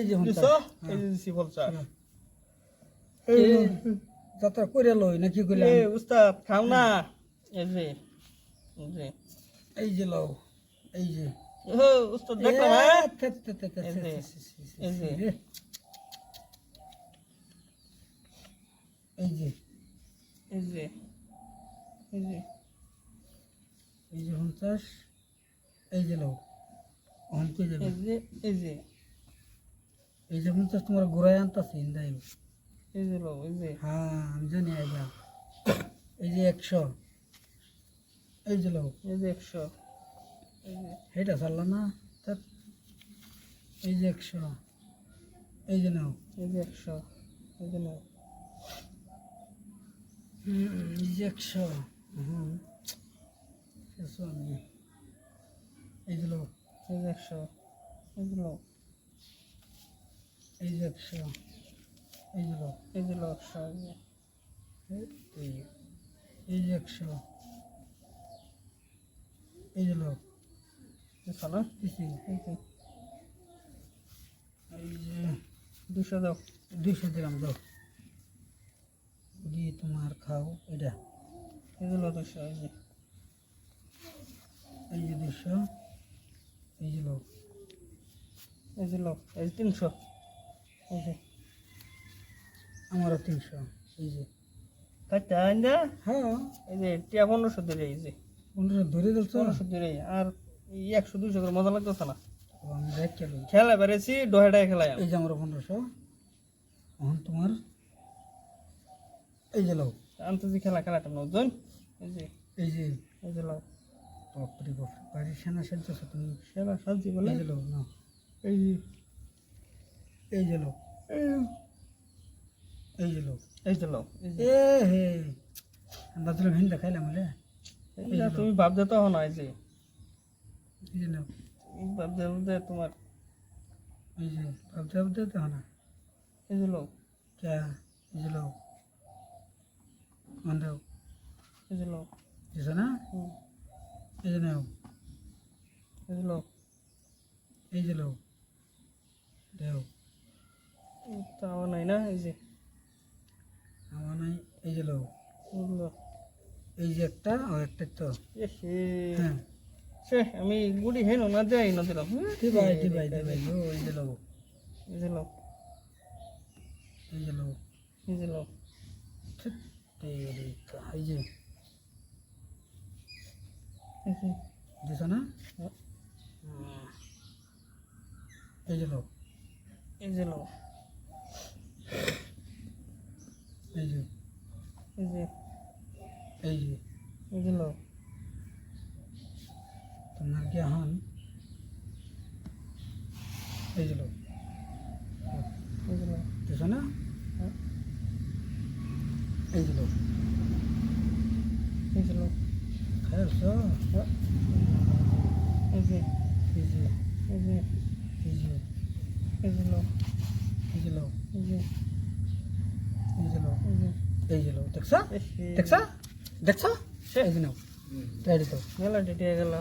এই যে এই যে ফলসা যাত্রা করে লই না কি করলে এ উস্তাদ খাও না। এই যে এই যে। এই যে লও এই যে। ও উস্তাদ হ্যাঁ। এই যে, এই যে। এই যে। এই যে এই যে। পঞ্চাশ এই যে লও। অন যাবে? এই যে এই যে। এই যে পঞ্চাশ তোমার ঘুরাই আনতাছি ইন্দাই এই যে লো এই যে হ্যাঁ আমি জানি আইবা এই যে একশো এই যে লও এই যে একশো এই যে এটা চাললো না ধ্যাৎ। এই যে একশো এই যে নাও এই যে একশো এই যে নাও এই যে একশো হুম এই যে লও এই যে একশো এই যে লো এই যে একশো এই যে একশো এই যে একশো এই যে দিছি। এই যে দুশো দাও দুইশো দিলাম দাও দিয়ে তোমার খাও এটা এই যে লো দুশো এই যে এই যে দুশো এই যে লোক এই যে লো এই তিনশো এই যে আমারও তিনশো এই যে। কাটতে আইন হ্যাঁ। এই যে টিয়া পনেরোশো দিলে এই যে। পনেরো ধরে দিলছ পনেরোশো দিলে আর এই একশো দুইশো করে মজা লাগতেছে না? খেলা বেড়েছি ডহেটায় খেলায় এই যে আমার পনেরোশো। এখন তোমার এই যে লোক আন্তর্জাতিক খেলা খেলাটা নজন এই যে এই যে। এই যে লো বাপরে বাপ বাড়ির সেনা সাজতেছো তুমি? সেরা সাজি বলে? এই যে লোক না এই যে। এই যে লোক এই যে লোক এই যে লো এই যে এ হে আমরা তো ভিন দেখাইলাম রে এইটা তুমি ভাবতে তো না এই যে এই যে লোক ভাবতে ভাবতে তোমার এই যে ভাবতে ভাবতে তো না এই যে লো क्या ये लो मान दो এই যে লো जैसा ना হুম, ये जो ना এই যে লো ये जो लो তো নাই না এই যে। আমার নাই এই যে লোক এই একটা আর হ্যাঁ। সে আমি গুড়ি হেন না দেয় না দিলাম এই যে লোক এই যে লোক এই এই যে দিছ না? এই যে লোক এই যে লোক এই যে এই যে। এই যে। এগুলো। তোমার কি হন এইগুলো এইগুলো দেখো না? এইগুলো এইগুলো খাইছ এই যে এই যে। এই যে। এই যে। এইগুলো এইগুলো এই যে দেখছ? দেখছা? দেখছা? এই যে নাও। তাই তো। মেলা ডেটে গেল